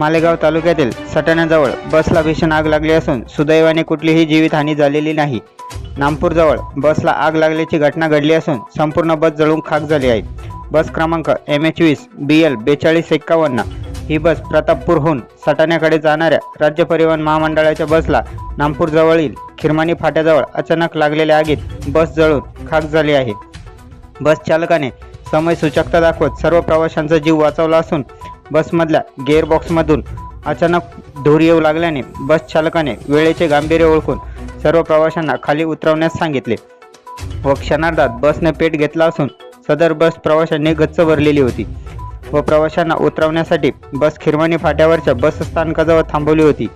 मालेगाव तालुक्यातील सटाण्याजवळ बसला भीषण आग लागली असून सुदैवाने कुठलीही जीवितहानी झालेली नाही. नामपूरजवळ बसला आग लागल्याची घटना घडली असून संपूर्ण बस जळून खाक झाली आहे. बस क्रमांक एम एच वीस बी एल बेचाळीस एक्कावन्न ही बस प्रतापपूरहून सटाण्याकडे जाणाऱ्या राज्य परिवहन महामंडळाच्या बसला नामपूरजवळील खिरमानी फाट्याजवळ अचानक लागलेल्या आगीत बस जळून खाक झाली आहे. बस चालकाने समय सूचकता दाखवत सर्व प्रवाशांचा जीव वाचवला असून बसमधल्या गेअरबॉक्समधून अचानक धूर येऊ लागल्याने बस चालकाने वेळेचे गांभीर्य ओळखून सर्व प्रवाशांना खाली उतरवण्यास सांगितले. व क्षणार्धात बसने पेट घेतला असून सदर बस प्रवाशांनी गच्च भरलेली होती. व प्रवाशांना उतरवण्यासाठी बस खिरमानी फाट्यावरच्या बस स्थानकाजवळ थांबवली होती.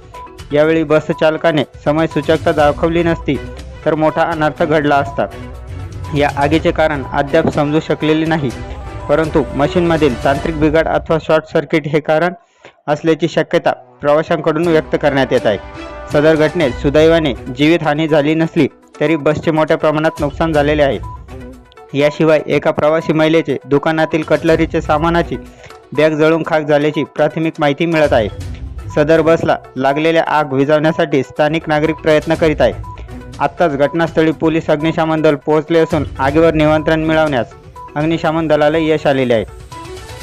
यावेळी बस चालकाने समय सूचकता दाखवली नसती तर मोठा अनर्थ घडला असता. या आगीचे कारण अद्याप समजू शकलेले नाही. परंतु मशीनमधील तांत्रिक बिघाड अथवा शॉर्ट सर्किट हे कारण असल्याची शक्यता प्रवाशांकडून व्यक्त करण्यात येत आहे. सदर घटनेत सुदैवाने जीवितहानी झाली नसली तरी बसचे मोठ्या प्रमाणात नुकसान झालेले आहे. याशिवाय एका प्रवासी महिलेचे दुकानातील कटलरीचे सामानाची बॅग जळून खाक झाल्याची प्राथमिक माहिती मिळत आहे. सदर बसला लागलेल्या आग विझवण्यासाठी स्थानिक नागरिक प्रयत्न करीत आहे. आत्ताच घटनास्थळी पोलीस अग्निशामन दल पोहोचले असून आगीवर नियंत्रण मिळवण्यास अग्निशमन दलाला यश आलेले आहे.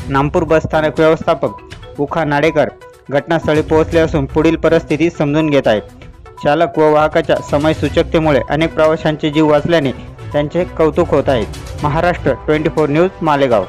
नामपूर बस स्थानक व्यवस्थापक उखा नाडेकर घटनास्थळी पोहोचले असून पुढील परिस्थिती समजून घेत आहेत. चालक व वाहकाच्या समय सूचकतेमुळे अनेक प्रवाशांचे जीव वाचल्याने त्यांचे कौतुक होत आहे. Maharashtra twenty four news Malegaon.